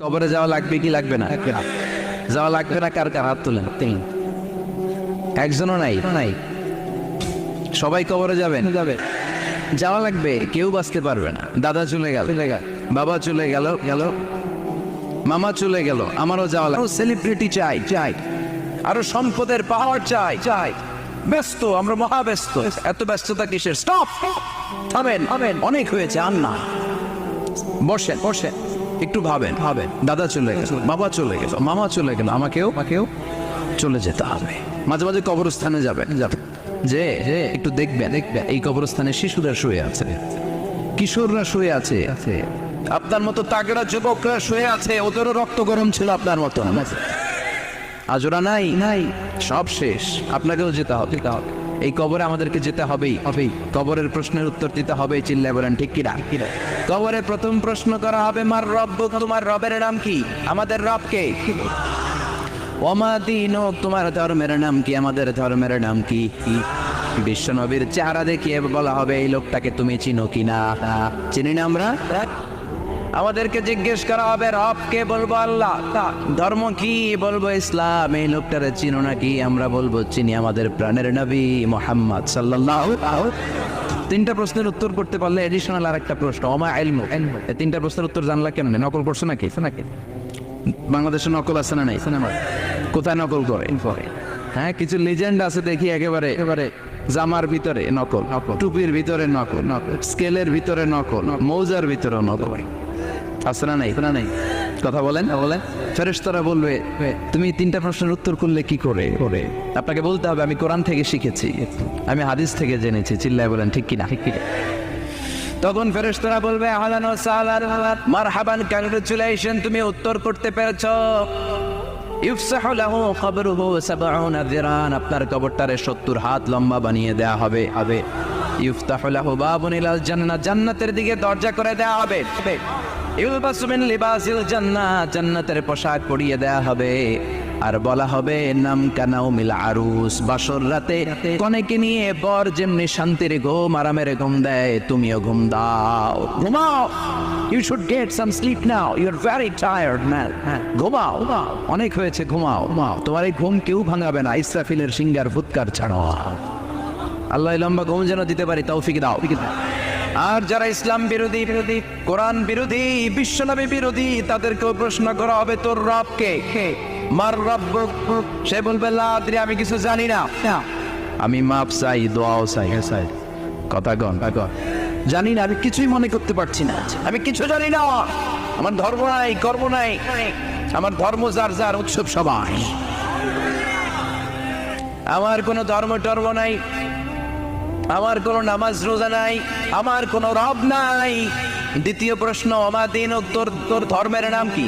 কবরে যাওয়া লাগবে কি লাগবে না? যাওয়া লাগবে না কার কার হাত তুলেন? তিন। একজনও নাই। নাই সবাই কবরে যাবেন। যাবে। যাওয়া লাগবে কেউ বাঁচতে পারবে না। দাদা চলে গেল। বাবা চলে গেল। গেল। মামা চলে গেল। আমারও যাওয়া লাগবে। সেলিব্রিটি চাই। চাই। আরও সম্পদের পাওয়ার চাই। চাই। ব্যস্ত আমরা মহা ব্যস্ত। এত ব্যস্ততা কিসের? স্টপ থামেন। থামেন। অনেক হয়েছে আর না বসেন। বসেন। একটু ভাবেন ভাবেন। দাদা চলে গেল, বাবা চলে গেল, মামা চলে গেল, আমাকেও আমাকেও চলে যেতে হবে। মাঝে মাঝে কবরস্থানে যাবেন যাবেন। যে একটু দেখবেন দেখবেন। এই কবরস্থানে শিশুরা শুয়ে আছে, কিশোররা শুয়ে আছে। আছে আপনার মতো তাগড়া যুবকরা শুয়ে আছে, ওদেরও রক্ত গরম ছিল আপনার মতো। আজোরা নাই নাই। সব শেষ। আপনাকেও যেতে হবে। যেতে হবে এই কবরে আমাদেরকে যেতে হবেই হবেই। কবরের প্রশ্নের উত্তর দিতে হবে চিল্লায় বলেন, ঠিক কিনা কিনা? কবরে প্রথম প্রশ্ন করা হবে, মার রব, তোমার রবের নাম কি? আমাদের রবকে অমাদিন তোমার ধর্মের নাম কি? আমাদের ধর্মের নাম কি? কি? বিশ্বনবীর চেহারা দেখিয়ে বলা হবে, এই লোকটাকে তুমি চিনো কিনা চিনি না আমরা? আমাদেরকে জিজ্ঞেস করা হবে রবকে বলব আল্লাহ? ধর্ম কি? বলব ইসলাম। এই লোকটারে চিনো নাকি আমরা বলব, চিনি আমাদের প্রাণের নবী মোহাম্মদ সাল্লাল্লাহু তিনটা প্রশ্নের উত্তর করতে পারলে এডিশনাল আর একটা প্রশ্ন, অমা এলমু। তিনটা প্রশ্নের উত্তর জানলা কেন নকল করছ নাকি? নাকি বাংলাদেশে নকল আছে না নাই? সিনেমা কোথায় নকল করে? হ্যাঁ কিছু লিজেন্ড আছে দেখি একেবারে। একেবারে জামার ভিতরে নকল নকল টুপির ভিতরে নকল নকল স্কেলের ভিতরে নকল, মৌজার ভিতরে নকল। আছে না নাই না নাই? কথা বলেন বলেন। ফেরেশতারা বলবে তুমি তিনটা প্রশ্নের উত্তর করলে কি করে? করে। আপনাকে বলতে হবে আমি কোরআন থেকে শিখেছি। আমি হাদিস থেকে জেনেছি চিল্লায় বলেন ঠিক কিনা? ঠিক কিনা? তখন ফেরেশতারা বলবে আহলান ওয়া সাহলান মারহাবান কংগ্রেচুলেশন তুমি উত্তর করতে পেরেছ। আপনার কবরটারে 70 হাত লম্বা বানিয়ে দেয়া হবে। হবে। জান্নাহ জান্নাতের দিকে দরজা করে দেয়া হবে। ইউলবাসু লিবাসিল জান্নাহ, জান্নাতের পোশাক পরিয়ে দেয়া হবে। আর বলা হবে, নাম কানাও মিল আরুস, বাসর রাতে কনেকে নিয়ে বর যেমনি শান্তির ঘুম, আরামের ঘুম দেয়, তুমিও ঘুম দাও। ঘুমাও। You should get some sleep now you are very tired man ঘুমাও। অনেক হয়েছে, ঘুমাও। তোমার এই ঘুম কেউ ভাঙাবে না। ইসরাফিলের সিঙ্গার ফুৎকার ছাড়ো। আল্লাহ লম্বা ঘুম যেন দিতে পারি, তৌফিক দাও দাও। আর যারা ইসলাম বিরোধী বিরোধী কোরআন বিরোধী বিশ্বনবী বিরোধী তাদেরকেও প্রশ্ন করা হবে তোর রবকে মার রব সে বলবে লাদ্রি আমি কিছু জানি না। আমি মাপ চাই দোয়াও চাই। হ্যাঁ চাই। কথা গন গন জানি না আমি কিছুই মনে করতে পারছি না। আমি কিছু জানি না। আমার ধর্ম নাই কর্ম নাই। আমার ধর্ম যার যার উৎসব সবাই। আমার কোনো ধর্ম টর্ম নাই। আমার কোনো নামাজ রোজা নাই, আমার কোনো রব নাই। দ্বিতীয় প্রশ্ন অমাদিন তোর তোর ধর্মের নাম কি?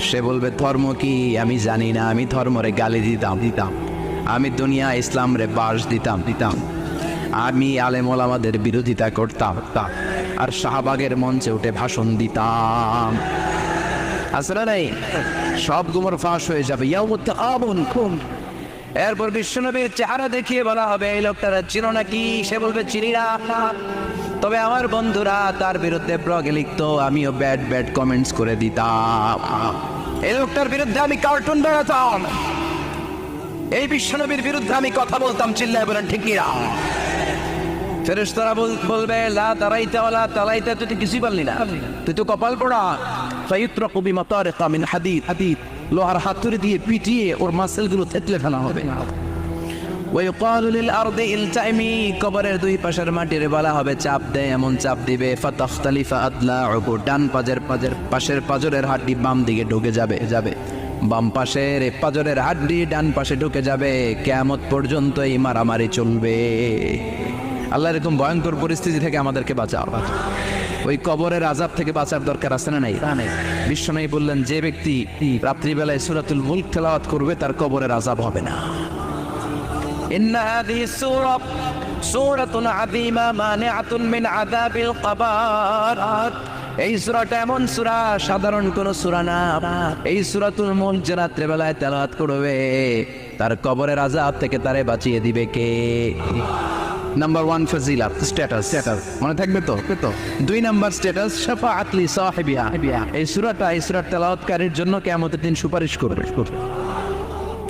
সে বলবে, ধর্ম কি? আমি জানি না, আমি ধর্মরে গালি দিতাম। দিতাম। আমি দুনিয়া ইসলাম রে বাস দিতাম দিতাম। আমি আলেমল আমাদের বিরোধিতা করতাম আর শাহবাগের মঞ্চে উঠে ভাষণ দিতাম। আসলে নাই? সব গুমর ফাঁস হয়ে যাবে। ইয়ামুত আবুন খুন এরপর বিশ্বনবীর চেহারা দেখিয়ে বলা হবে, এই লোকটারা চিনো নাকি? সে বলবে, চিনি না। তবে আমার বন্ধুরা তার বিরুদ্ধে ব্লগে লিখতো, আমিও ব্যাড ব্যাড কমেন্টস করে দিতাম। এই লোকটার বিরুদ্ধে আমি কার্টুন বেড়াতাম। এই বিশ্বনবীর বিরুদ্ধে আমি কথা বলতাম, চিল্লায় বলেন, ঠিক না বলবে, লা তারাইতে ওলা তালাইতে তুই তো কিছুই পারলি না। তুই তো কপাল পড়া। ফায়ুত্রাকু বিমাতারিকা মিন হাদিদ হাদিদ। লোহার হাতুড়ি দিয়ে পিটিয়ে ওর মাসেলগুলো থেতলে ফেলা হবে। কবরের দুই পাশের মাটির বলা হবে চাপ এমন চাপ আদলাউহু ডান পাশের পাজরের হাড্ডি বাম দিকে ঢুকে যাবে যাবে। বাম পাশের পাজরের ডান পাশে ঢুকে যাবে, কেয়ামত পর্যন্ত এই মারামারি চলবে। আল্লাহ এরকম ভয়ঙ্কর পরিস্থিতি থেকে আমাদেরকে বাঁচাও। ওই কবরের আজাব থেকে বাঁচার দরকার আছে না নাই? বিশ্বনয়ী বললেন যে ব্যক্তি রাত্রিবেলায় সুরাতুল মুল্ক তেলাওয়াত করবে তার কবরের আজাব হবে না। ইন্না হাদিহি সূরা সূরাতুন আযীমা মানিআতুন মিন এই সুরাটা এমন সুরা সাধারণ কোন সুরা না। এই সুরাতুল মুল্ক যে রাত্রেবেলায় তেলাওয়াত করবে তার কবরের আজাব থেকে তারে বাঁচিয়ে দিবে কে? নাম্বার ওয়ান ফজিলাত স্ট্যাটাস স্ট্যাটাস মনে থাকবে তো? তো। দুই নাম্বার স্ট্যাটাস শাফাআত লি সাহিবিহা এই সূরাটা এই সূরার তেলাওয়াতকারীর জন্য কিয়ামতের দিন সুপারিশ করবে।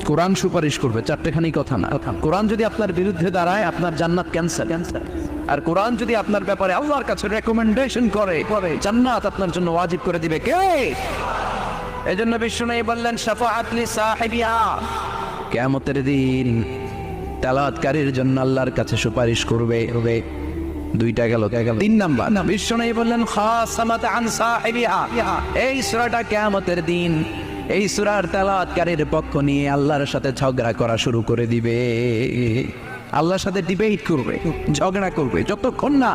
কোরআন সুপারিশ করবে চারটেখানি কথা না। কোরআন যদি আপনার বিরুদ্ধে দাঁড়ায় আপনার জান্নাত ক্যান্সার ক্যান্সার আর কোরআন যদি আপনার ব্যাপারে আল্লাহর কাছে রেকমেন্ডেশন করে করে। জান্নাত আপনার জন্য ওয়াজিব করে দিবে কে? এই জন্য বিষ্ণু বললেন শাফাআত লি সাহিবিহা। কিয়ামতের দিন তেলাওয়াতকারীর জন্য আল্লাহর কাছে সুপারিশ করবে। দুইটা গেল তিন নাম্বার। বললেন খাসামাত আনসা সাহিবিহা। এই সুরাটা কেমতের দিন এই সুরার তেলাওয়াতকারীর পক্ষ নিয়ে আল্লাহর সাথে ঝগড়া করা শুরু করে দিবে। আল্লাহর সাথে ডিবেট করবে, ঝগড়া করবে। যতক্ষণ না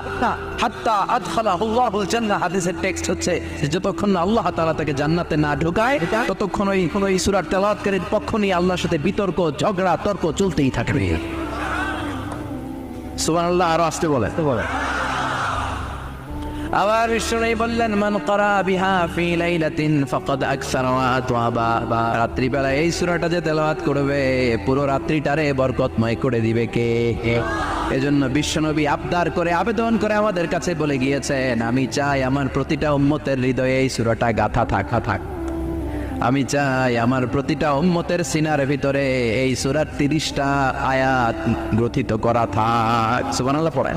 হাত্তা আদখালা আল্লাহুল জান্নাহ, হাদিসের টেক্সট হচ্ছে, যতক্ষণ না আল্লাহ তাআলা তাকে জান্নাতে না ঢুকায়, ততক্ষণ ওই ওই সূরার তেলাওয়াতকারীর পক্ষ নিয়ে আল্লাহর সাথে বিতর্ক, ঝগড়া, তর্ক চলতেই থাকবে। সুবহানাল্লাহ, আর আসতে বলে বলে আবার বিষ্ণু বললেন, মান করা বিহা ফি লাইলাতিন ফাকাদ আকসার আতওয়াবা। বা রাত্রিবেলা এই সূরাটা যে তেলাওয়াত করবে, পুরো রাত্রিটারে বরকতময় করে দিবে কে? এজন্য বিশ্বনবী আবদার করে আবেদন করে আমাদের কাছে বলে গিয়েছেন, আমি চাই আমার প্রতিটা উম্মতের হৃদয়ে এই সূরাটা গাথা থাকা থাক। আমি চাই আমার প্রতিটা উম্মতের সিনার ভিতরে এই সূরার তিরিশটা আয়াত গ্রথিত করা থাক। সুবহানাল্লাহ পড়ে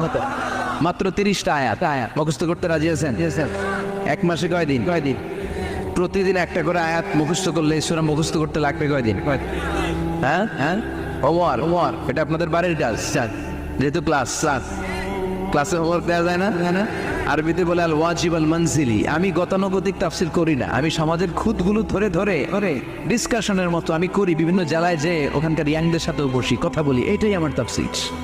মাত্র তিরিশটা আয়াত। আয়াত মুখস্থ করতে রাজি আছেন? এক মাসে কয় দিন? কয় দিন? প্রতিদিন একটা করে আয়াত মুখস্থ করলে সূরা মুখস্থ করতে লাগবে কয় দিন? হ্যাঁ? হ্যাঁ? হোমওয়ার্ক। হোমওয়ার্ক। এটা আপনাদের বাড়ির কাজ। যেহেতু ক্লাস ক্লাস ক্লাসে হোমওয়ার্ক দেওয়া যায় না? না? আরবিতে বলে আল ওয়াজিব আল মনজিলি। আমি গতানুগতিক তাফসির করি না। আমি সমাজের খুঁতগুলো ধরে ধরে ধরে। ডিসকাশনের মতো আমি করি। বিভিন্ন জেলায় যে ওখানকার ইয়াংদের সাথেও বসি কথা বলি। এটাই আমার তাফসির।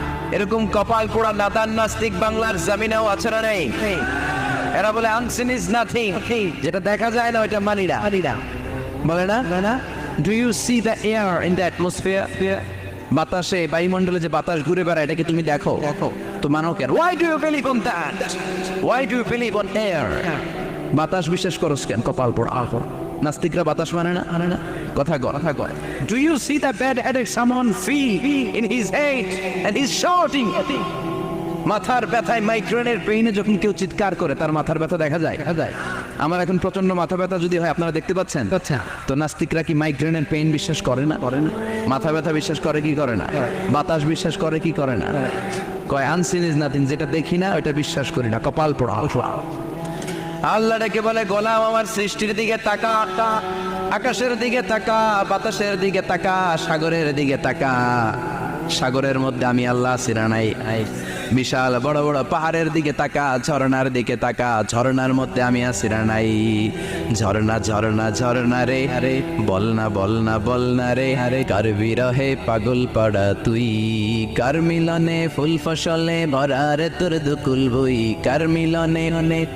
এরকম কপাল পোড়া নাদান নাস্তিক বাংলার জমিনেও আছে না নেই? এরা বলে আনসিন ইজ নাথিং যেটা দেখা যায় না ওইটা মানি না। মানি না। বলে না? না। Do you see the air in the atmosphere বাতাসে বায়ুমণ্ডলে যে বাতাস ঘুরে বেড়ায় এটাকে তুমি দেখো? দেখো। তো মানো কেন why do you believe on that why do you believe on air বাতাস বিশ্বাস করস কেন কপাল পোড়া নাস্তিকরা বাতাস মানে না আনে না। কথা কথা কর do you see the bad headed summon fee in his head and his shorting মাথার ব্যথায় মাইগ্রেনের পেইনে যখন কেউ চিৎকার করে তার মাথার ব্যথা দেখা যায়। দেখা যায়। আমার এখন প্রচণ্ড মাথা ব্যথা যদি হয় আপনারা দেখতে পাচ্ছেন? আচ্ছা। তো নাস্তিকরা কি মাইগ্রেনের পেইন বিশ্বাস করে না? করে না। মাথা ব্যথা বিশ্বাস করে কি করে না? বাতাস বিশ্বাস করে কি করে না? কয় আনসিন ইজ নাথিং যেটা দেখি না ওটা বিশ্বাস করি না। কপাল পোড়া। আল্লাহ ডেকে বলে, গোলাম, আমার সৃষ্টির দিকে তাকা। আকাশের দিকে তাকা, বাতাসের দিকে তাকা, সাগরের দিকে তাকা। সাগরের মধ্যে আমি আল্লাহ সিরানাই বিশাল বড় বড় পাহাড়ের দিকে তাকা, ঝর্ণার দিকে তাকা। ঝর্ণার মধ্যে আমি আসিরা নাই। ঝর্ণা ঝর্ণা ঝর্ণা রে। আরে, বল না বল না বল না রে। আরে, কার বিরহে পাগল পাড়া তুই? কার মিলনে ফুল ফসলে ভরা রে তোর দুকুল বই? কার মিলনে অনেক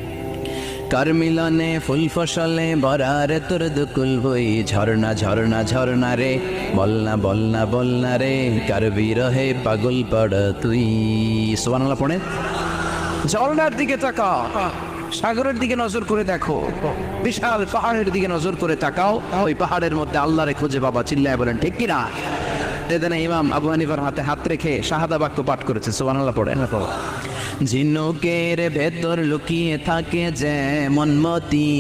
কার মিলনে ফুল ফসলে ভরার তোর দুকুল বই ঝর্ণা ঝর্ণা ঝর্ণা রে বলনা বলনা বলনা রে কার বিরহে পাগল পড় তুই সোবানাল্লাহ পড়ে ঝর্ণার দিকে তাকা সাগরের দিকে নজর করে দেখো বিশাল পাহাড়ের দিকে নজর করে তাকাও ওই পাহাড়ের মধ্যে আল্লাহরে খুঁজে বাবা চিল্লায় বলেন ঠিক কিনা এদিনে ইমাম আবু হানিফার হাতে হাত রেখে শাহাদা বাক্য পাঠ করেছে। সোবানাল্লাহ পড়ে। ঝিনুকের ভেতর লুকিয়ে থাকে যেমন মতি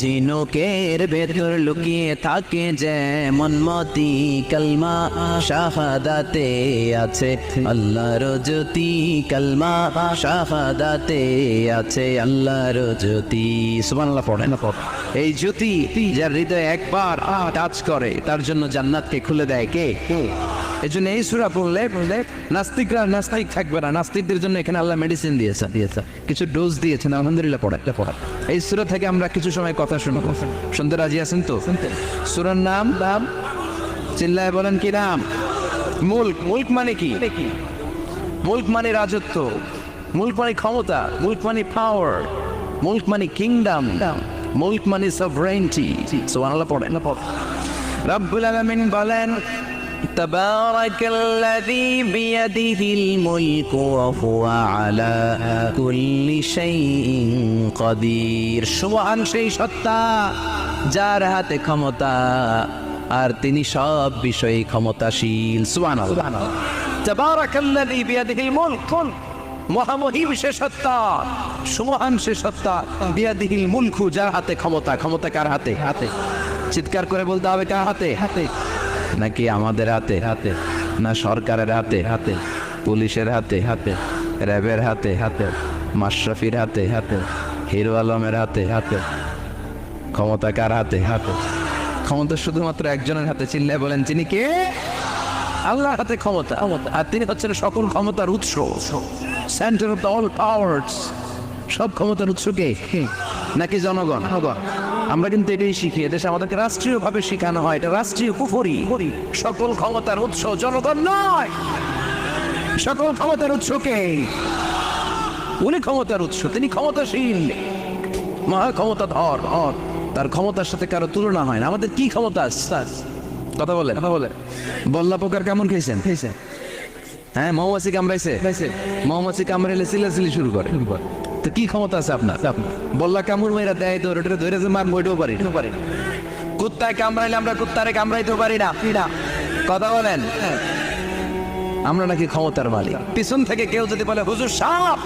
ঝিনুকের ভেতর লুকিয়ে থাকে যেমন মতি কালমা শাহাদাতে আছে আল্লাহর জ্যোতি। কালমা শাহাদাতে আছে আল্লাহর জ্যোতি। সুবহানাল্লাহ পড়েন। এই জ্যোতি যার হৃদয় একবার টাচ করে, তার জন্য জান্নাতকে খুলে দেয় কে? এই জন্য এই সুরা পড়লে পড়লে নাস্তিকরা নাস্তিক থাকবে না। নাস্তিকদের জন্য এখানে আল্লাহ মেডিসিন দিয়েছে দিয়েছে। কিছু ডোজ দিয়েছেন আলহামদুলিল্লাহ পড়া পড়া। এই সুরা থেকে আমরা কিছু সময় কথা শুনব। শুনতে রাজি আছেন তো? সুরার নাম? নাম? চিল্লায় বলেন কি নাম? মুল্ক। মুল্ক মানে কি? মুল্ক মানে রাজত্ব। মুল্ক মানে ক্ষমতা। মুল্ক মানে পাওয়ার মুল্ক মানে কিংডম মুল্ক মানে সভরেন্টি সুবহানাল্লাহ পড়েন। রব্বুল আলামিন বলেন تبارك الذي بيده الملك وهو على كل شيء قدير সুবহান সেই সত্তা যার হাতে ক্ষমতা আর তিনি সব বিষয়ে ক্ষমতাশীল সুবহানাল্লাহ তাবারাকাল্লাযী বিয়াদিহিল মুলক মহামহিম সে সত্তা সুমহান সে সত্তা বিয়াদিহিল মুলকু যার হাতে ক্ষমতা ক্ষমতা কার হাতে হাতে চিৎকার করে বলতে হবে কার হাতে হাতে নাকি আমাদের হাতে? হাতে না সরকারের হাতে? হাতে পুলিশের হাতে? হাতে র্যাবের হাতে? হাতে মাশরাফির হাতে? হাতে হিরো আলমের হাতে? হাতে ক্ষমতা কার হাতে? হাতে ক্ষমতা শুধুমাত্র একজনের হাতে চিল্লায় বলেন তিনি কে? আল্লাহর হাতে ক্ষমতা। ক্ষমতা আর তিনি হচ্ছেন সকল ক্ষমতার উৎস। Centre of the all powers সব ক্ষমতার উৎস কে? নাকি জনগণ? আমরা কিন্তু এটাই শিখি। এদেশে আমাদেরকে রাষ্ট্রীয়ভাবে শেখানো হয়। এটা রাষ্ট্রীয় কুফরি। সকল ক্ষমতার উৎস জনগণ নয়। সকল ক্ষমতার উৎস কে? উনি ক্ষমতার উৎস তিনি ক্ষমতাশীল। মহা ক্ষমতা ধর। ধর তার ক্ষমতার সাথে কারও তুলনা হয় না। আমাদের কি ক্ষমতা? আছে কথা বলে কথা বলে বল্লা পোকার কেমন খেয়েছেন? খেয়েছেন। হ্যাঁ মৌমাছি কামড়াইছে। মৌমাছি কামড়াইলে সিলাসিলি শুরু করে। তো কি ক্ষমতা আছে আপনার? বল্লা কামড় মেয়েরা দেয় তো ওটা ধরে যে মার বইতেও পারি। পারি কুত্তায় কামড়াইলে আমরা কুত্তারে কামড়াইতেও পারি না। কথা বলেন। আমরা নাকি ক্ষমতার মালিক। পিছন থেকে কেউ যদি বলে হুজুর সাপ!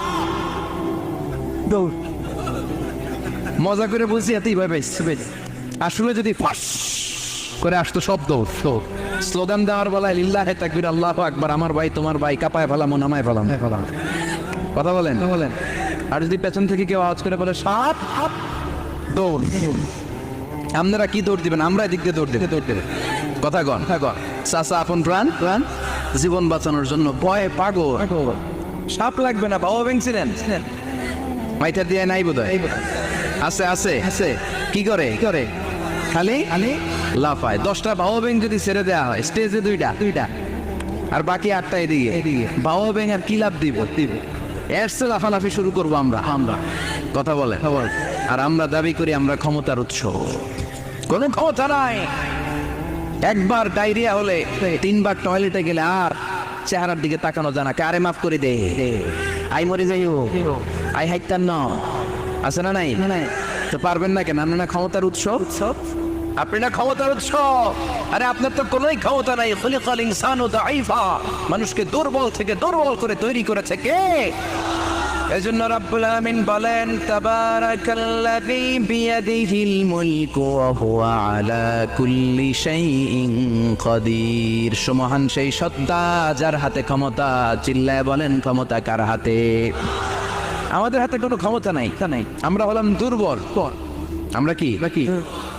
দৌড়। মজা করে বলছি এতই ভয় পাইছি আসলে যদি ফাঁস করে আসতো শব্দ স্লোগান দেওয়ার বেলায় লিল্লাহে তাকবির আল্লাহ আকবার আমার ভাই তোমার ভাই কাপায় ফেলাম নামায় ফেলাম। কথা বলেন? বলেন। আর যদি পেছন থেকে কেউ আওয়াজ করে বলে সাপ দৌড়। আপনারা কি দৌড় দিবেন? আমরা এদিক দিয়ে দৌড় দিবে। দৌড় দিবে কথা গন চাচা আপন প্রাণ প্রাণ। জীবন বাঁচানোর জন্য ভয়ে পাগল। সাপ লাগবে না বাবা ভেঙছিলেন। মাইটা দিয়ে নাই বোধ আছে আছে আছে। কি করে? কি করে? খালি? খালি? লাফায়। দশটা বাবা ব্যাং যদি ছেড়ে দেওয়া হয় স্টেজে দুইটা। দুইটা। আর বাকি আটটা এদিকে। এদিকে। বাবা ব্যাং আর কি লাভ দিব? দিব। এর চেয়ে লাফালাফি শুরু করব আমরা। আমরা। কথা বলে। আর আমরা দাবি করি আমরা ক্ষমতার উৎস। কোনো ক্ষমতা নাই। একবার ডায়রিয়া হলে তিনবার টয়লেটে গেলে আর চেহারার দিকে তাকানো জানা কারে মাফ করে দে? আই মরে যাইও। আই হাইতার ন। আছে না নাই? তো পারবেন না কেন? আপনার না ক্ষমতার উৎস। উৎসব আপনি না ক্ষমতার উৎস? আরে আপনার তো কোনোই ক্ষমতা নাই। খলিকাল ইনসানু দাইফা মানুষকে দুর্বল থেকে দুর্বল করে তৈরি করেছে কে? এজন্য রাব্বুল আমিন বলেন, তাবারাকাল্লাযী বিয়াদিহিল মুলকু ওয়া হুয়া আলা কুল্লি শাইইন কাদির সুমহান সেই সত্তা যার হাতে ক্ষমতা, চিল্লায় বলেন, ক্ষমতা কার হাতে? আমাদের হাতে কোনো ক্ষমতা নাই নাই। আমরা হলাম দুর্বল। আমরা কি? নাকি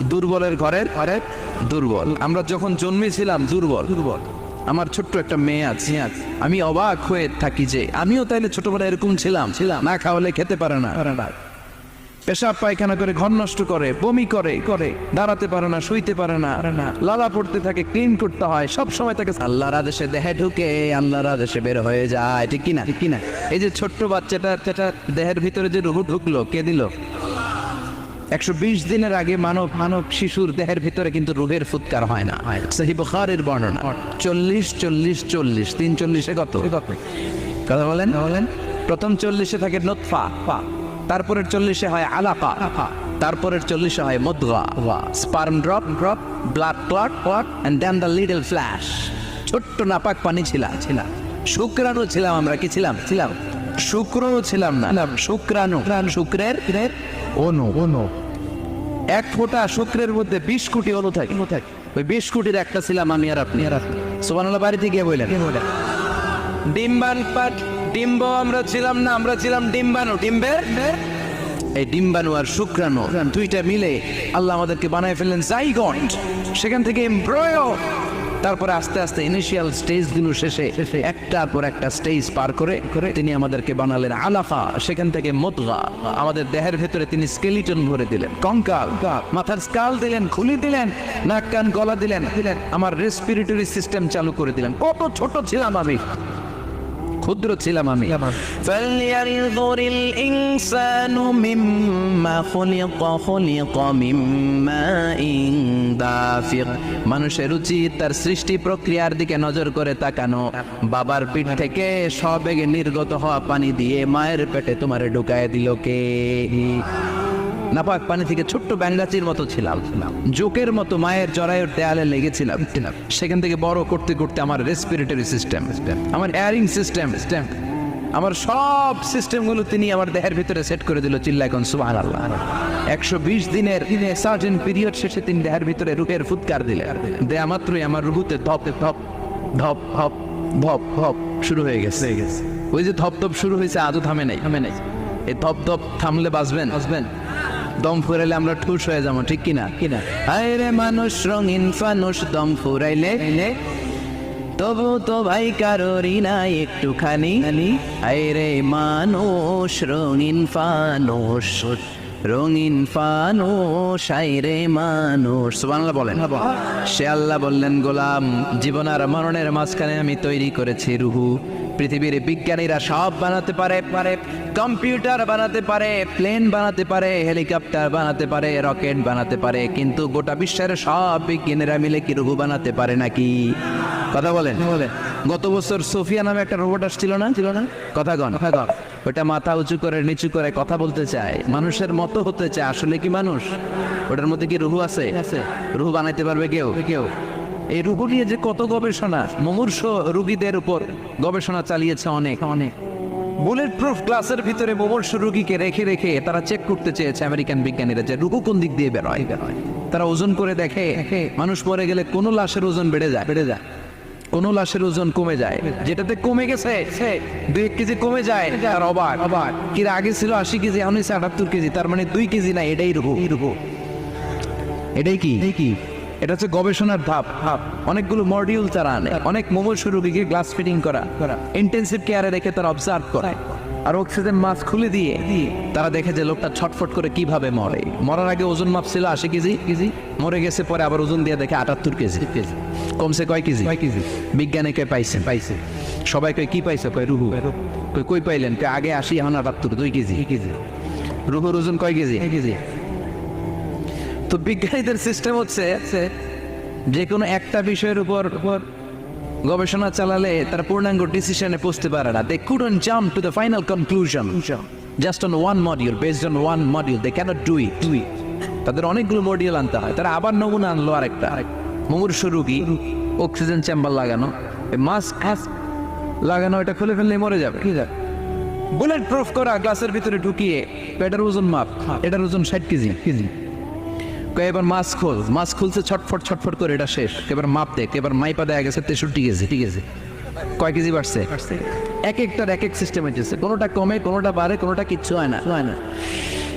দুর্বলের ঘরের ঘরের দুর্বল। আমরা যখন জন্মেছিলাম দুর্বল। দুর্বল। আমার ছোট্ট একটা মেয়ে আছে। আমি অবাক হয়ে থাকি যে আমিও তাইলে ছোটবেলায় এরকম ছিলাম। ছিলাম। না খাওয়ালে খেতে পারে না। পেশাব পায়খানা করে ঘর নষ্ট করে বমি করে করে। দাঁড়াতে পারে না শুইতে পারে না। লালা পড়তে থাকে ক্লিন করতে হয় সব সময় তাকে আল্লাহর আদেশে দেহে ঢুকে আল্লাহর আদেশে বের হয়ে যায়। ঠিক কিনা? ঠিক কিনা? এই যে ছোট্ট বাচ্চাটা দেহের ভিতরে যে রুহু ঢুকলো কে দিল? একশো বিশ দিনের আগে মানব মানব শিশুর দেহের ভিতরে কিন্তু রুহের ফুৎকার হয় না। সহি বুখারের বর্ণনা। চল্লিশ চল্লিশ চল্লিশ। তিন চল্লিশে কত? কথা বলেন। বলেন। প্রথম চল্লিশে থাকে নোৎফা তারপরের চল্লিশে হয় আলাপা তারপরের চল্লিশে হয় মদগা। Sperm drop drop. Blood clot. Clot. And then the little flash ছোট্ট নাপাক পানি ছিলাম ছিলাম শুক্রাণু ছিলাম আমরা। কি ছিলাম? ছিলাম। শুক্রও ছিলাম না। শুক্রাণু। শুক্রের অনু অনু। এক ফোঁটা শুক্রের মধ্যে বিশ কোটি অনু থাকে। ওই বিশ কোটির একটা ছিলাম আমি আর আপনি। আর আপনি সোমানুল্লাহ বাড়িতে গিয়ে বললেন। ডিম্বান পাট ডিম্ব আমরা ছিলাম না আমরা ছিলাম ডিম্বাণু। ডিম্বের? এই ডিম্বাণু আর শুক্রাণু দুইটা মিলে আল্লাহ আমাদেরকে বানায় ফেললেন জাইগন্ট। সেখান থেকে এমব্রয় তারপরে আস্তে আস্তে ইনিশিয়াল স্টেজগুলো শেষে একটার পর একটা স্টেজ পার করে করে তিনি আমাদেরকে বানালেন আলাফা সেখান থেকে মতগা আমাদের দেহের ভেতরে তিনি স্কেলিটন ভরে দিলেন। কঙ্কাল মাথার স্কাল দিলেন খুলি দিলেন নাক কান গলা দিলেন দিলেন। আমার রেসপিরেটরি সিস্টেম চালু করে দিলেন। কত ছোট ছিলাম আমি। ক্ষুদ্র ছিলাম আমি। মানুষের উচিত তার সৃষ্টি প্রক্রিয়ার দিকে নজর করে তাকানো। বাবার পিঠ থেকে সবেগে নির্গত হওয়া পানি দিয়ে মায়ের পেটে তোমারে ঢুকায় দিল কে? নাপাক পানি থেকে ছোট্ট ব্যাঙ্গাচির মতো ছিলাম। জোকের মতো মায়ের জরায়ুর দেয়ালে লেগেছিলাম। সেখান থেকে বড় করতে করতে আমার রেসপিরেটরি সিস্টেম আমার এয়ারিং সিস্টেম আমার সব সিস্টেমগুলো তিনি আমার দেহের ভিতরে সেট করে দিল চিল্লা এখন সুবাহ আল্লাহ একশো বিশ দিনের সার্টেন পিরিয়ড শেষে তিনি দেহের ভিতরে রুহের ফুৎকার দিলে দেয়া মাত্রই আমার রুহুতে ধপ ধপ ধপ ধপ ধপ ধপ শুরু হয়ে গেছে। ওই যে ধপ ধপ শুরু হয়েছে, আজও থামে নাই। থামে নাই এই ধপ ধপ থামলে বাঁচবেন বাঁচবেন? দম ফুরাইলে আমরা ঠুস হয়ে যাব ঠিক কিনা? কিনা? আরে মানুষ রঙিন ফানুষ দম ফুরাইলে তবু তো ভাই কারোরই নাই একটুখানি। আরে মানুষ রঙিন ফানুষ রঙিন ফানুষ আইরে মানুষ। সুবহানাল্লাহ বলেন। সে আল্লাহ বললেন গোলাম জীবন আর মরণের মাঝখানে আমি তৈরি করেছি রুহু। পৃথিবীর বিজ্ঞানীরা সব বানাতে পারে পারে কম্পিউটার বানাতে পারে প্লেন বানাতে পারে হেলিকপ্টার বানাতে পারে রকেট বানাতে পারে কিন্তু গোটা বিশ্বের সব বিজ্ঞানীরা মিলে কি রুহু বানাতে পারে নাকি? কথা বলেন। গত বছর সোফিয়া নামে একটা রোবট আসছিল না? ছিল না। কথা গণ ওটা মাথা উঁচু করে নিচু করে কথা বলতে চায়। মানুষের মতো হতে চায়। আসলে কি মানুষ? ওটার মধ্যে কি রুহু আছে? রুহু বানাইতে পারবে কেউ? কেউ। এই রুহু নিয়ে যে কত গবেষণা, মুমূর্ষ রুগীদের উপর গবেষণা চালিয়েছে অনেক অনেক। বুলেট প্রুফ গ্লাসের ভিতরে মুমূর্ষ রুগীকে রেখে রেখে তারা চেক করতে চেয়েছে আমেরিকান বিজ্ঞানীরা যে রুহু কোন দিক দিয়ে বেরোয়। বেরোয় তারা ওজন করে দেখে মানুষ মরে গেলে কোন লাশের ওজন বেড়ে যায় বেড়ে যায়। কোন লাশের ওজন কমে যায়, যেটাতে কমে গেছে, দুই এক কেজি কমে যায় আর অবাক অবাক কি আগে ছিল আশি কেজি, এখন হচ্ছে আটাত্তর কেজি, তার মানে দুই কেজি না, এটাই রুহু রুহু এটাই কি কি? এটা হচ্ছে গবেষণার ধাপ। ধাপ অনেকগুলো মডিউল তারা আনে। অনেক মুমূর্ষ রোগীকে গ্লাস ফিটিং করা। ইন্টেন্সিভ কেয়ারে রেখে তারা অবজার্ভ করে। আর অক্সিজেন মাস্ক খুলে দিয়ে তারা দেখে যে লোকটা ছটফট করে কীভাবে মরে। মরার আগে ওজন মাপ ছিল আশি কেজি। কেজি। মরে গেছে পরে আবার ওজন দিয়ে দেখে আটাত্তর কেজি। কেজি। কমছে কয় কেজি? কয় কেজি? বিজ্ঞানে কয় পাইছে? পাইছে। সবাই কয় কি পাইছে? কয় রুহু। কই কই পাইলেন? কয় আগে আশি এখন আটাত্তর। দুই কেজি। কেজি। রুহুর ওজন কয় কেজি? কেজি। তো বিজ্ঞানীদের সিস্টেম হচ্ছে যে কোনো একটা বিষয়ের উপর উপর গবেষণা চালালে তারা পূর্ণাঙ্গ ডিসিশনে পৌঁছতে পারে না। They couldn't jump to the final conclusion just on one module based on one module they can't do it do it তাদের অনেকগুলো মডিউল আনতে হয়। তারা আবার নমুনা আনলো আরেকটা। মুমূর্ষ রুগী অক্সিজেন চেম্বার লাগানো। মাস্ক লাগানো এটা খুলে ফেললে মরে যাবে। কি যাবে বুলেট প্রুফ করা গ্লাসের ভিতরে ঢুকিয়ে এটার ওজন মাপ। এটার ওজন ষাট কেজি। কেজি। এবার মাছ খোল? মাছ খুলছে ছটফট ছটফট করে এটা শেষ। এবার মাপ দেখ এবার মাইপা দেয়া গেছে তেষট্টি কেজি ঠিক আছে? কয় কেজি বাড়ছে? এক একটার এক এক সিস্টেম হচ্ছে। কোনোটা কমে কোনোটা বাড়ে কোনোটা কিচ্ছু হয় না। হয় না।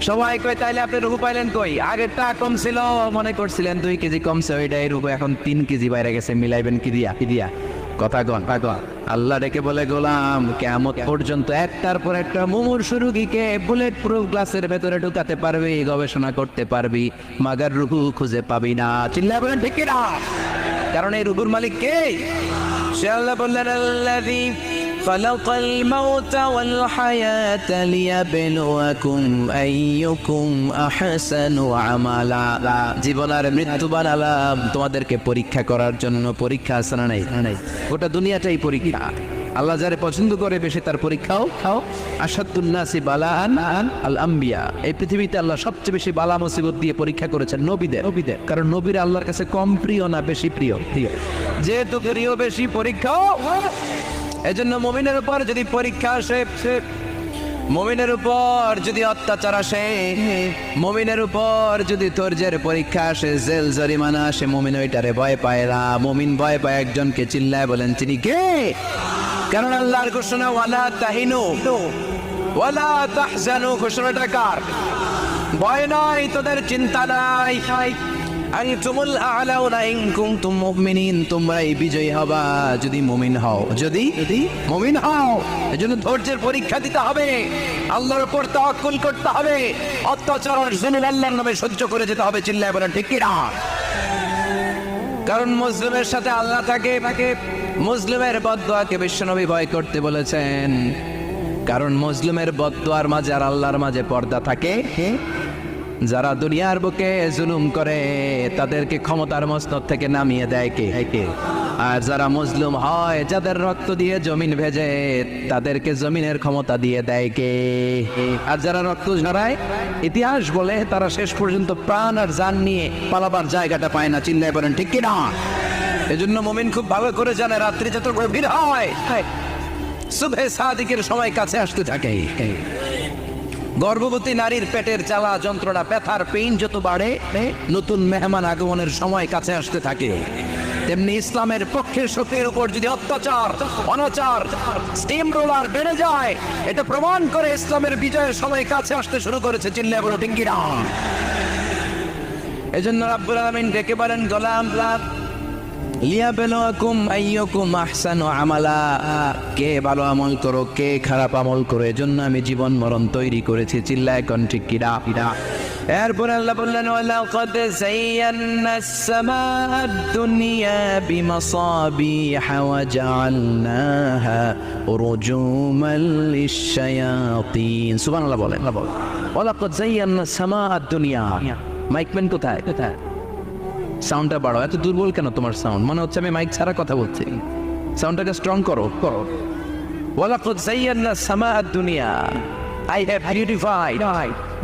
সবাই কয় তাইলে আপনি রুহু পাইলেন কই? আগেরটা কম ছিল মনে করছিলেন দুই কেজি কমছে ওইটাই রুহু এখন তিন কেজি বাইরে গেছে মিলাইবেন কি দিয়া কি দিয়া? কথা কন আল্লাহ ডেকে বলে, গোলাম কেমন পর্যন্ত একটার পর একটা মুমুর সুরুগীকে বুলেট প্রুফ গ্লাসের ভেতরে ঢুকাতে পারবি, গবেষণা করতে পারবি, মাগার রুহু খুঁজে পাবি না। চিল্লা বলেন, ঠিক না কারণ এই রুহুর মালিক কে? সে আল্লাহ বললেন, আল্লাযী خلق الموت والحياة ليبلوكم أيكم أحسن عملا জীবন আর মৃত্যু বানালাম তোমাদেরকে পরীক্ষা করার জন্য পরীক্ষা আছে না নাই নাই গোটা দুনিয়াটাই পরীক্ষা আল্লাহ যারে পছন্দ করে বেশি তার পরীক্ষাও খাও আসাদুল্নাসি বালান আল আম্বিয়া এই পৃথিবীতে আল্লাহ সবচেয়ে বেশি বালা মুসিবত দিয়ে পরীক্ষা করেছেন নবীদের নবীদের কারণ নবীর আল্লাহর কাছে কম প্রিয় না বেশি প্রিয় প্রিয় যেহেতু প্রিয় বেশি পরীক্ষাও এজন্য মমিনের উপর যদি পরীক্ষা আসে মমিনের উপর যদি অত্যাচার আসে, মমিনের উপর যদি ধৈর্যের পরীক্ষা আসে, জেল, জরিমানা আসে, মমিন ওইটারে ভয় পায় না। মমিন ভয় পায় একজনকে চিল্লায় বলেন, তিনি কে? কারণ আল্লাহর ঘোষণা, ওয়ালা তাহিনু। ওয়ালা তাহজানু। ঘোষণাটা কার? ভয় নাই, তোদের চিন্তা নাই। আনতুমুল আ'লাউনা ইন কুনতুম মুমিনিন তোমরাই বিজয়ী হবা যদি মুমিন হও। যদি? যদি? মুমিন হও। এজন্য ধৈর্যের পরীক্ষা দিতে হবে। আল্লাহর উপর তাওয়াক্কুল করতে হবে। অত্যাচার আর জুলুম আল্লাহর নামে সহ্য করে যেতে হবে চিল্লায় বলেন ঠিক কি না কারণ মুসলিমের সাথে আল্লাহ থাকে তাকে মুসলিমের বদদোয়াকে বিশ্বনবী ভয় করতে বলেছেন। কারণ মুসলিমের বদদোয়ার মাঝে আর আল্লাহর মাঝে পর্দা থাকে। যারা দুনিয়ার বুকে জুলুম করে, তাদেরকে ক্ষমতার মস্তক থেকে নামিয়ে দেয় কে? আর যারা মুসলিম হয়, যাদের রক্ত দিয়ে জমিন ভেজে, তাদেরকে জমিনের ক্ষমতা দিয়ে দেয় কে? আর যারা রক্ত ঝরায়, ইতিহাস বলে তারা শেষ পর্যন্ত প্রাণ আর জান নিয়ে পালাবার জায়গাটা পায় না, চিন্তায় বলেন ঠিক কিনা? এজন্য মমিন খুব ভালো করে জানে, রাত্রি যত গভীর হয় শুভে সাদিকের সময় কাছে আসতে থাকে। গর্ভবতী নারীর পেটের জ্বালা যন্ত্রণা, ব্যথার পেইন যত বাড়ে, নতুন মেহমান আগমনের সময় কাছে আসতে থাকে। তেমনি ইসলামের পক্ষে শক্তির উপর যদি অত্যাচার, অনাচার স্টিম রোলার বেড়ে যায়, এটা প্রমাণ করে ইসলামের বিজয়ের সময় কাছে আসতে শুরু করেছে চিল্লে বলো টিঙ্গিরা। এজন্য রাব্বুল আলামিন ডেকে বলেন, গোলাম আমালা কে ভালো আমল করো, কে খারাপ আমল করো, এজন্য আমি জীবন মরণ তৈরি করেছি, চিল্লায় কণ্ঠে কিরা কিরা। এরপর আল্লাহ বললেন, ওয়ালাকাদ সাইয়ান্নাস সামাআদ দুনিয়া বিমাসাবিহা ওয়া জাআলনাহা রুজুমাল লিশায়াতিন সুবহানাল্লাহ বলেন ওয়ালাকাদ সাইয়ান্নাস সামাআদ দুনিয়া। মাইকম্যান কোথায় কোথায়? সাউন্ডটা বাড়ো এত দুর্বল কেন তোমার সাউন্ড মনে হচ্ছে আমি মাইক ছাড়া কথা বলছি। সাউন্ডটাকে স্ট্রং করো করো। ওয়ালাকাদ সাইয়ান্না সামা দুনিয়া। I have beautified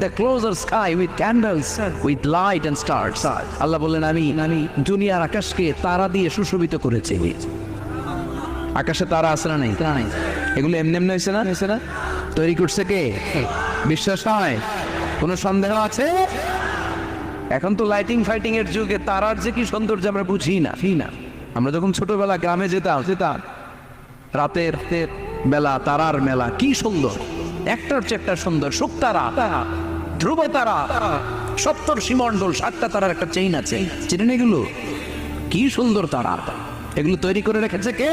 the closer sky with candles with light and stars আল্লাহ বললেন আমি আমি দুনিয়ার আকাশকে তারা দিয়ে সুশোভিত করেছি। আকাশে তারা আসরা নেই? তা নেই। এগুলো এমনি এমনি হয়েছে না? হয়েছে না? তৈরি করছে কে? বিশ্বাস হয়? কোনো সন্দেহ আছে? এখন তো লাইটিং ফাইটিং এর যুগে তারার যে কি সৌন্দর্য আমরা বুঝি না বুঝি না। আমরা যখন ছোটবেলা গ্রামে যেতাম যেতাম, রাতের বেলা, তারার মেলা, কি সুন্দর। একটার চেয়ে একটা সুন্দর শুকতারা ধ্রুব তারা সত্তর সীমণ্ডল সাতটা তারার একটা চেইন আছে। চেনেন এগুলো? কি সুন্দর তারা। এগুলো তৈরি করে রেখেছে কে?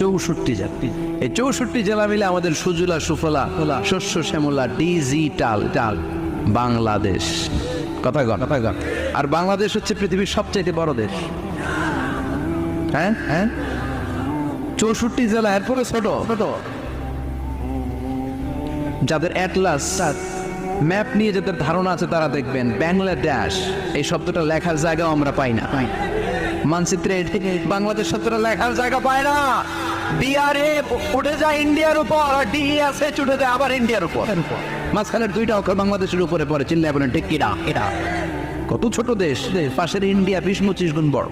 চৌষট্টি জাতি এই চৌষট্টি জেলা মিলে আমাদের সুজলা, সুফলা শস্য, শ্যামলা, ডিজিটাল টাল বাংলাদেশ। কথা কথা আর বাংলাদেশ হচ্ছে পৃথিবীর সবচাইতে বড় দেশ। হ্যাঁ হ্যাঁ? চৌষট্টি জেলা, এরপরে ছোট ছোট। যাদের অ্যাটলাস ম্যাপ নিয়ে যাদের ধারণা আছে তারা দেখবেন বাংলাদেশ এই শব্দটা লেখার জায়গাও আমরা পাই না। মানচিত্রে বাংলাদেশ শব্দটা লেখার জায়গা পায় না। ডিআরএ উঠে যায় ইন্ডিয়ার উপর আর ডিএসএ উঠে যায় আবার ইন্ডিয়ার উপর। মাঝখানের দুইটা অক্ষর বাংলাদেশের উপরে পড়ে, চিল্লায় বলেন, ঠিক কিনা এটা। কত ছোট দেশ। পাশের ইন্ডিয়া বিশ পঁচিশ গুণ বড়।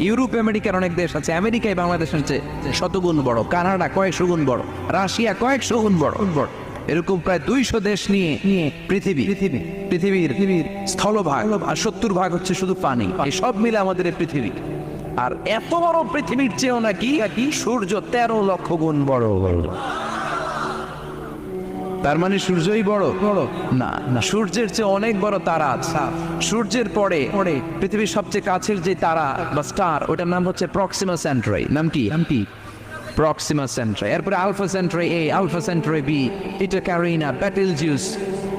ইউরোপ আমেরিকার অনেক দেশ আছে। আমেরিকায় বাংলাদেশের চেয়ে শতগুণ বড়। কানাডা কয়েকশো গুণ বড়। রাশিয়া কয়েকশো গুণ বড় বড়। এরকম প্রায় দুইশো দেশ নিয়ে নিয়ে পৃথিবী পৃথিবী পৃথিবীর স্থলভাগ আর সত্তর ভাগ হচ্ছে শুধু পানি। এই সব মিলে আমাদের এই পৃথিবী। আর এত বড় পৃথিবীর চেয়েও নাকি নাকি সূর্য তেরো লক্ষ গুণ বড়। বড় তার মানে সূর্যই বড়? বড়। না না সূর্যের চেয়ে অনেক বড় তারা আছে। সূর্যের পরে পরে পৃথিবীর সবচেয়ে কাছের যে তারা বা স্টার ওটার নাম হচ্ছে প্রক্সিমা সেন্ট্রাই নাম কি? নাম কি? প্রক্সিমা সেন্ট্রাই এরপরে Alpha Centauri A Alpha Centauri B এটা ক্যারিনা ব্যাটেল জিউস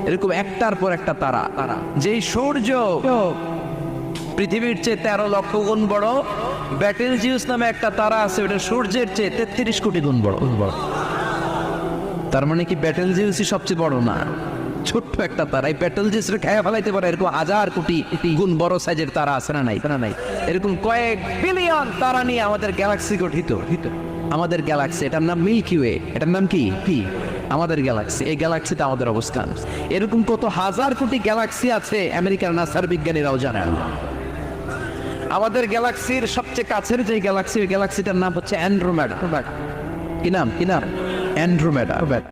এরকম একটার পর একটা তারা। তারা যেই সূর্য পৃথিবীর চেয়ে তেরো লক্ষ গুণ বড় ব্যাটেল জিউস নামে একটা তারা আছে, ওটা সূর্যের চেয়ে তেত্রিশ কোটি গুণ বড় বড়। তার মানে কি ব্যাটেল জিউসই সবচেয়ে বড় না? ছোট্ট একটা তারা। এই ব্যাটেল জিউস খেয়ে ফেলাইতে পারে এরকম হাজার কোটি গুণ বড় সাইজের তারা আছে না নাই? না নাই? এরকম কয়েক বিলিয়ন তারা নিয়ে আমাদের গ্যালাক্সি গঠিত। আমাদের গ্যালাক্সি এটার নাম মিল্কি ওয়ে এটার নাম কি? কি আমাদের গ্যালাক্সি এই গ্যালাক্সিতে আমাদের অবস্থান। এরকম কত হাজার কোটি গ্যালাক্সি আছে, আমেরিকার নাসার বিজ্ঞানীরাও জানেন। আমাদের গ্যালাক্সির সবচেয়ে কাছের যে গ্যালাক্সি ওই গ্যালাক্সিটার নাম হচ্ছে অ্যান্ড্রোমেডা কি নাম? কি নাম? অ্যান্ড্রোমেডা